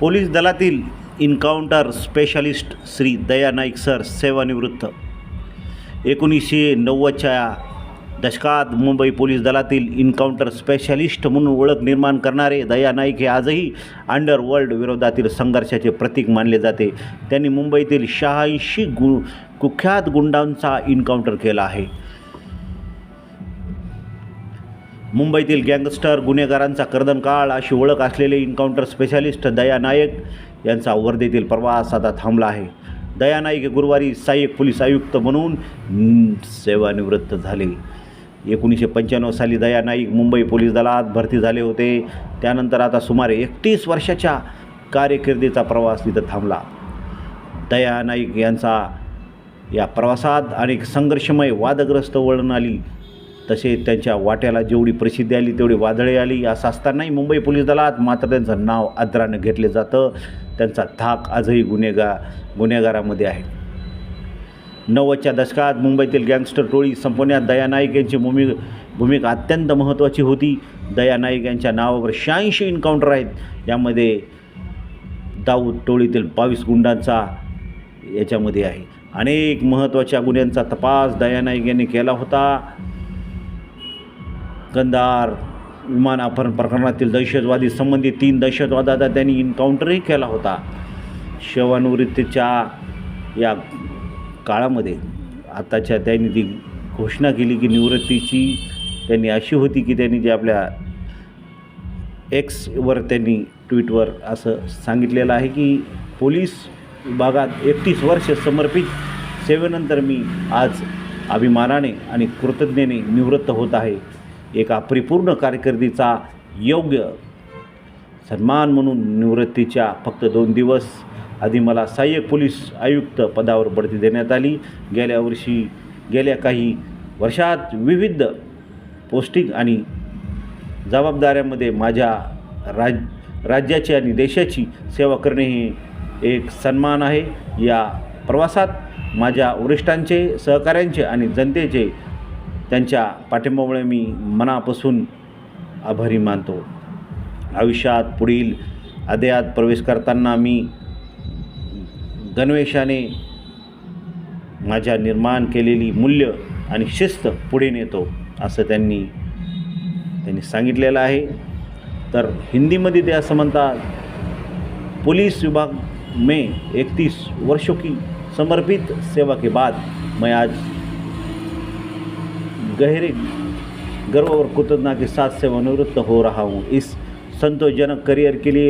Police दलातील encounter specialist Shri Daya Naik sir सेवानिवृत्त. एकोणीसशे नव्वदच्या दशकात मुंबई पोलीस दलातील इन्काउंटर स्पेशालिस्ट म्हणून ओळख निर्माण करणारे दया नाईक हे आजही अंडरवर्ल्ड विरोधातील संघर्षाचे प्रतीक मानले जाते. त्यांनी मुंबईतील शहाऐंशी गु कुख्यात गुंडांचा इन्काउंटर केला आहे. मुंबईतील गँगस्टर गुन्हेगारांचा कर्दनकाळ अशी ओळख असलेले इन्काउंटर स्पेशालिस्ट दया नायक यांचा वर्धेतील प्रवास आता थांबला आहे. दया नाईक हे गुरुवारी सहाय्यक पोलीस आयुक्त म्हणून सेवानिवृत्त झाले. एकोणीसशे पंच्याण्णव साली दया नाईक मुंबई पोलीस दलात भरती झाले होते. त्यानंतर आता सुमारे एकतीस वर्षाच्या कारकिर्दीचा प्रवास तिथं थांबला. दया नाईक यांचा या प्रवासात अनेक संघर्षमय वादग्रस्त वळण आली. तसे त्यांच्या वाट्याला जेवढी प्रसिद्धी आली तेवढी वादळे आली. असं असतानाही मुंबई पोलीस दलात मात्र त्यांचं नाव आदरानं घेतलं जातं. त्यांचा धाक आजही गुन्हेगा गुन्हेगारामध्ये आहे. नव्वदच्या दशकात मुंबईतील गँगस्टर टोळी संपवण्यात दया नाईक यांची भूमि भूमिका अत्यंत महत्त्वाची होती. दया नाईक यांच्या नावावर शहाऐंशी एन्काउंटर आहेत. यामध्ये दाऊद टोळीतील बावीस गुंडांचा याच्यामध्ये आहे. अनेक महत्त्वाच्या गुन्ह्यांचा तपास दया नाईक यांनी केला होता. कंदार विमान अपहरण प्रकरणातील दहशतवादी संबंधित तीन दहशतवादाचा त्यांनी इन्काउंटरही केला होता. सेवानिवृत्तीच्या या काळामध्ये आताच्या त्यांनी ती घोषणा केली की निवृत्तीची त्यांनी अशी होती की त्यांनी जे आपल्या एक्सवर त्यांनी ट्विटवर असं सांगितलेलं आहे की पोलीस विभागात एकतीस वर्ष समर्पित सेवेनंतर मी आज अभिमानाने आणि कृतज्ञेने निवृत्त होत आहे. एका परिपूर्ण कारकिर्दीचा योग्य सन्मान म्हणून निवृत्तीच्या फक्त दोन दिवस आधी मला सहाय्यक पोलीस आयुक्त पदावर बढती देण्यात आली. गेल्या वर्षी गेल्या काही वर्षात विविध पोस्टिंग आणि जबाबदाऱ्यामध्ये माझ्या राज राज्याची आणि देशाची सेवा करणे हे एक सन्मान आहे. या प्रवासात माझ्या वरिष्ठांचे सहकाऱ्यांचे आणि जनतेचे त्यांच्या पाठिंबामुळे मी मनापासून आभारी मानतो. आयुष्यात पुढील अध्यायात प्रवेश करताना मी गणवेशाने माझ्या निर्माण केलेली मूल्य आणि शिस्त पुढे नेतो असं त्यांनी त्यांनी सांगितलेलं आहे. तर हिंदीमध्ये ते असं म्हणतात पुलिस विभाग में इकतीस वर्षों की समर्पित सेवा के बाद मैं आज गहरे गर्व और कृतज्ञता के साथ सेवानिवृत्त हो रहा हूँ। इस संतोषजनक करियर के लिए